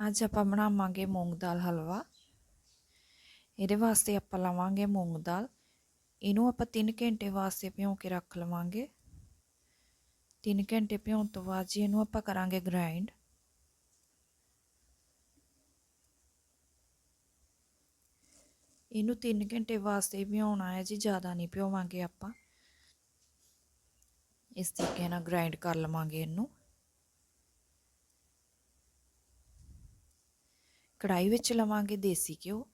ਅੱਜ ਆਪਾਂ ਬਣਾਵਾਂਗੇ ਮੂੰਗ ਦਾਲ ਹਲਵਾ। ਇਹਦੇ ਵਾਸਤੇ ਆਪਾਂ ਲਵਾਂਗੇ ਮੂੰਗ ਦਾਲ। ਇਹਨੂੰ ਆਪਾਂ 3 ਘੰਟੇ ਵਾਸਤੇ ਭਿਉਂ ਕੇ ਰੱਖ ਲਵਾਂਗੇ। 3 ਘੰਟੇ ਭਿਉਣ ਤੋਂ ਬਾਅਦ ਜੀ ਇਹਨੂੰ ਆਪਾਂ ਕਰਾਂਗੇ ਗ੍ਰਾਈਂਡ ਇਹਨੂੰ 3 ਘੰਟੇ ਵਾਸਤੇ ਭਿਉਣਾ ਹੈ ਜੀ, ਜ਼ਿਆਦਾ ਨਹੀਂ ਭਿਓਵਾਂਗੇ ਆਪਾਂ। ਇਸ ਤਰੀਕੇ ਨਾਲ ਗ੍ਰਾਈਂਡ ਕਰ ਲਵਾਂਗੇ ਇਹਨੂੰ। ਕੜਾਈ ਵਿੱਚ ਲਵਾਂਗੇ ਦੇਸੀ ਘਿਓ।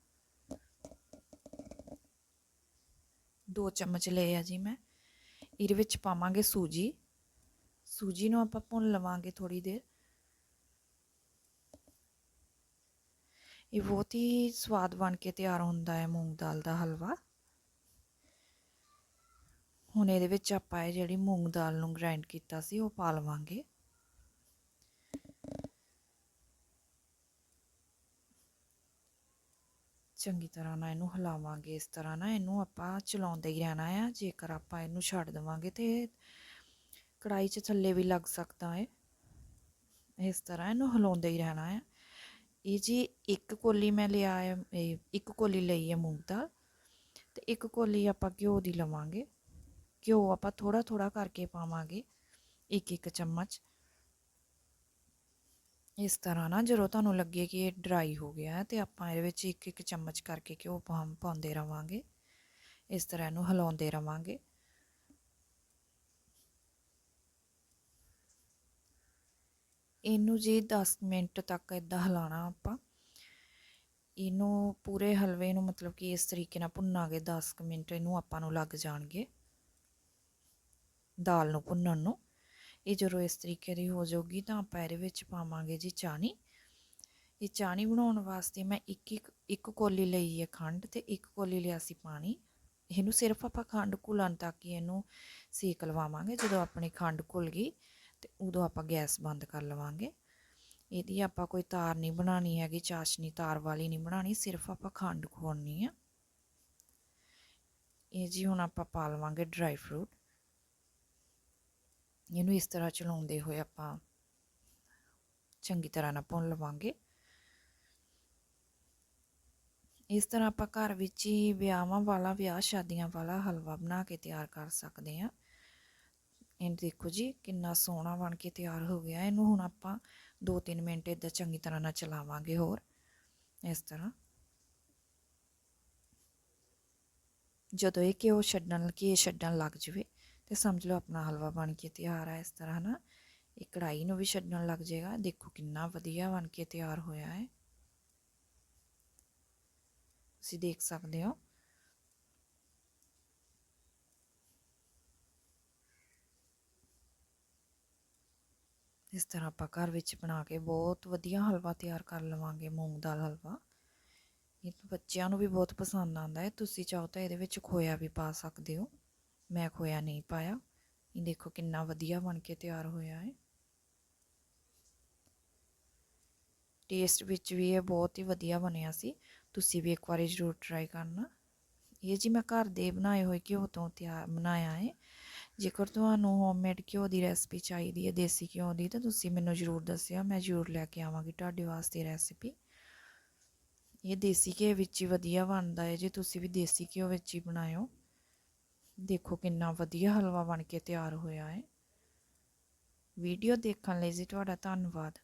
ਦੋ ਚਮਚ ਲਏ ਆ ਜੀ ਮੈਂ। ਇਹਦੇ ਵਿੱਚ ਪਾਵਾਂਗੇ ਸੂਜੀ। ਸੂਜੀ ਨੂੰ ਆਪਾਂ ਭੁੰਨ ਲਵਾਂਗੇ ਥੋੜੀ ਦੇਰ। ਇਹ ਬਹੁਤ ਹੀ ਸਵਾਦ ਬਣ ਕੇ ਤਿਆਰ ਹੁੰਦਾ ਹੈ ਮੂੰਗ ਦਾਲ ਦਾ ਹਲਵਾ। ਹੁਣ ਇਹਦੇ ਵਿੱਚ ਆਪਾਂ ਇਹ ਜਿਹੜੀ ਮੂੰਗ ਦਾਲ ਨੂੰ ਗ੍ਰਾਈਂਡ ਕੀਤਾ ਸੀ ਉਹ ਪਾ ਲਵਾਂਗੇ। ਚੰਗੀ ਤਰ੍ਹਾਂ ਨਾਲ ਇਹਨੂੰ ਹਿਲਾਵਾਂਗੇ, ਇਸ ਤਰ੍ਹਾਂ ਨਾ ਇਹਨੂੰ ਆਪਾਂ ਚਲਾਉਂਦੇ ਹੀ ਰਹਿਣਾ ਆ, ਜੇਕਰ ਆਪਾਂ ਇਹਨੂੰ ਛੱਡ ਦੇਵਾਂਗੇ ਤੇ ਕੜਾਈ 'ਚ ਥੱਲੇ ਵੀ ਲੱਗ ਸਕਦਾ ਹੈ ਇਸ ਤਰ੍ਹਾਂ ਇਹਨੂੰ ਹਿਲਾਉਂਦੇ ਹੀ ਰਹਿਣਾ ਆ। ਇਹ ਜੀ ਇੱਕ ਕੋਲੀ ਮੈਂ ਲਿਆ ਹੈ ਇੱਕ ਕੋਲੀ ਲਈ ਹੈ ਮੂੰਗ ਦਾਲ ਤੇ ਇੱਕ ਕੋਲੀ ਆਪਾਂ ਘਿਓ ਦੀ ਲਵਾਂਗੇ। ਘਿਓ ਆਪਾਂ ਥੋੜਾ ਥੋੜਾ ਕਰਕੇ ਪਾਵਾਂਗੇ ਇੱਕ ਇੱਕ ਚਮਚ। ਇਸ ਤਰ੍ਹਾਂ ਨਾ ਜਦੋਂ ਤੁਹਾਨੂੰ ਲੱਗੇ ਕਿ ਇਹ ਡਰਾਈ ਹੋ ਗਿਆ ਹੈ ਤੇ ਆਪਾਂ ਇਹਦੇ ਵਿੱਚ ਇੱਕ ਇੱਕ ਚਮਚ ਕਰਕੇ ਘਿਓ ਪਾਉਂਦੇ ਰਵਾਂਗੇ। ਇਸ ਤਰ੍ਹਾਂ ਇਹਨੂੰ ਹਿਲਾਉਂਦੇ ਰਵਾਂਗੇ। ਇਹਨੂੰ ਜੀ 10 ਮਿੰਟ ਤੱਕ ਇਦਾਂ ਹਿਲਾਣਾ ਆਪਾਂ, ਇਹਨੂੰ ਪੂਰੇ ਹਲਵੇ ਨੂੰ ਮਤਲਬ ਕਿ ਇਸ ਤਰੀਕੇ ਨਾਲ ਭੁੰਨਾਂਗੇ 10 ਮਿੰਟ ਇਹਨੂੰ ਆਪਾਂ ਨੂੰ ਲੱਗ ਜਾਣਗੇ, ਦਾਲ ਨੂੰ ਭੁੰਨਣ ਨੂੰ। ਇਹ ਜਦੋਂ ਇਸ ਤਰੀਕੇ ਦੀ ਹੋ ਜਾਊਗੀ ਤਾਂ ਆਪਾਂ ਇਹਦੇ ਵਿੱਚ ਪਾਵਾਂਗੇ ਜੀ ਚਾਣੀ ਇਹ ਚਾਣੀ ਬਣਾਉਣ ਵਾਸਤੇ ਮੈਂ ਇੱਕ ਇੱਕ ਇੱਕ ਕੋਲੀ ਲਈ ਹੈ ਖੰਡ ਤੇ ਇੱਕ ਕੋਲੀ ਲਿਆ ਸੀ ਪਾਣੀ। ਇਹਨੂੰ ਸਿਰਫ ਆਪਾਂ ਖੰਡ ਘੁਲਣ ਤੱਕ ਹੀ ਇਹਨੂੰ ਸੇਕ ਲਵਾਵਾਂਗੇ। ਜਦੋਂ ਆਪਣੀ ਖੰਡ ਘੁਲ ਗਈ ਤੇ ਉਦੋਂ ਆਪਾਂ ਗੈਸ ਬੰਦ ਕਰ ਲਵਾਂਗੇ। ਇਹਦੀ ਆਪਾਂ ਕੋਈ ਤਾਰ ਨਹੀਂ ਬਣਾਣੀ ਹੈਗੀ, ਚਾਸ਼ਨੀ ਤਾਰ ਵਾਲੀ ਨਹੀਂ ਬਣਾਣੀ ਸਿਰਫ ਆਪਾਂ ਖੰਡ ਖੋਲਣੀ ਆ। ਇਹ ਜੀ ਹੁਣ ਆਪਾਂ ਪਾ ਲਵਾਂਗੇ ਡਰਾਈ ਫਰੂਟ। ਇਹਨੂੰ ਇਸ ਤਰ੍ਹਾਂ ਚਲਾਉਂਦੇ ਹੋਏ ਆਪਾਂ ਚੰਗੀ ਤਰ੍ਹਾਂ ਨਾਲ ਭੁੰਨ ਲਵਾਂਗੇ। ਇਸ ਤਰ੍ਹਾਂ ਆਪਾਂ ਘਰ ਵਿੱਚ ਹੀ ਵਿਆਹਾਂ ਵਾਲਾ, ਵਿਆਹ ਸ਼ਾਦੀਆਂ ਵਾਲਾ ਹਲਵਾ ਬਣਾ ਕੇ ਤਿਆਰ ਕਰ ਸਕਦੇ ਹਾਂ। ਇਹ ਦੇਖੋ ਜੀ, ਕਿੰਨਾ ਸੋਹਣਾ ਬਣ ਕੇ ਤਿਆਰ ਹੋ ਗਿਆ। ਇਹਨੂੰ ਹੁਣ ਆਪਾਂ 2-3 ਮਿੰਟ ਇਦਾਂ ਚੰਗੀ ਤਰ੍ਹਾਂ ਨਾਲ ਚਲਾਵਾਂਗੇ ਹੋਰ। ਇਸ ਤਰ੍ਹਾਂ। ਜਦੋਂ ਇਹ ਘਿਓ ਛੱਡਣ ਘੀ ਛੱਡਣ ਲੱਗ ਜਵੇ ਤੇ ਸਮਝ ਲਓ ਆਪਣਾ ਹਲਵਾ ਬਣ ਕੇ ਤਿਆਰ ਹੈ ਇਸ ਤਰ੍ਹਾਂ ਨਾ ਇਹ ਕੜਾਈ ਨੂੰ ਵੀ ਛੱਡਣ ਲੱਗ ਜਾਏਗਾ। ਦੇਖੋ ਕਿੰਨਾ ਵਧੀਆ ਬਣ ਕੇ ਤਿਆਰ ਹੋਇਆ ਹੈ। ਤੁਸੀਂ ਦੇਖ ਸਕਦੇ ਹੋ। ਇਸ ਤਰ੍ਹਾਂ ਆਪਾਂ ਘਰ ਵਿੱਚ ਬਣਾ ਕੇ ਬਹੁਤ ਵਧੀਆ ਹਲਵਾ ਤਿਆਰ ਕਰ ਲਵਾਂਗੇ, ਮੂੰਗ ਦਾਲ ਹਲਵਾ। ਇਹ ਬੱਚਿਆਂ ਨੂੰ ਵੀ ਬਹੁਤ ਪਸੰਦ ਆਉਂਦਾ ਹੈ। ਤੁਸੀਂ ਚਾਹੋ ਤਾਂ ਇਹਦੇ ਵਿੱਚ ਖੋਇਆ ਵੀ ਪਾ ਸਕਦੇ ਹੋ। ਮੈਂ ਖੋਇਆ ਨਹੀਂ ਪਾਇਆ। ਇਹ ਦੇਖੋ ਕਿੰਨਾ ਵਧੀਆ ਬਣ ਕੇ ਤਿਆਰ ਹੋਇਆ ਹੈ। ਟੇਸਟ ਵਿੱਚ ਵੀ ਇਹ ਬਹੁਤ ਹੀ ਵਧੀਆ ਬਣਿਆ ਸੀ। ਤੁਸੀਂ ਵੀ ਇੱਕ ਵਾਰੀ ਜ਼ਰੂਰ ਟਰਾਈ ਕਰਨਾ। ਇਹ ਜੀ ਮੈਂ ਘਰ ਦੇ ਬਣਾਏ ਹੋਏ ਘਿਓ ਤੋਂ ਤਿਆਰ ਬਣਾਇਆ ਹੈ। ਜੇਕਰ ਤੁਹਾਨੂੰ ਹੋਮਮੇਡ ਘਿਓ ਦੀ ਰੈਸਪੀ ਚਾਹੀਦੀ ਹੈ, ਦੇਸੀ ਘਿਓ ਦੀ, ਤਾਂ ਤੁਸੀਂ ਮੈਨੂੰ ਜ਼ਰੂਰ ਦੱਸਿਓ। ਮੈਂ ਜ਼ਰੂਰ ਲੈ ਕੇ ਆਵਾਂਗੀ ਤੁਹਾਡੇ ਵਾਸਤੇ ਰੈਸਪੀ ਇਹ ਦੇਸੀ ਘਿਓ ਵਿੱਚ ਹੀ ਵਧੀਆ ਬਣਦਾ ਹੈ। ਜੇ ਤੁਸੀਂ ਵੀ ਦੇਸੀ ਘਿਓ ਵਿੱਚ ਹੀ ਬਣਾਇਓ ਦੇਖੋ ਕਿੰਨਾ ਵਧੀਆ ਹਲਵਾ ਬਣ ਕੇ ਤਿਆਰ ਹੋਇਆ ਹੈ। ਵੀਡੀਓ ਦੇਖਣ ਲਈ ਜੀ ਤੁਹਾਡਾ ਧੰਨਵਾਦ।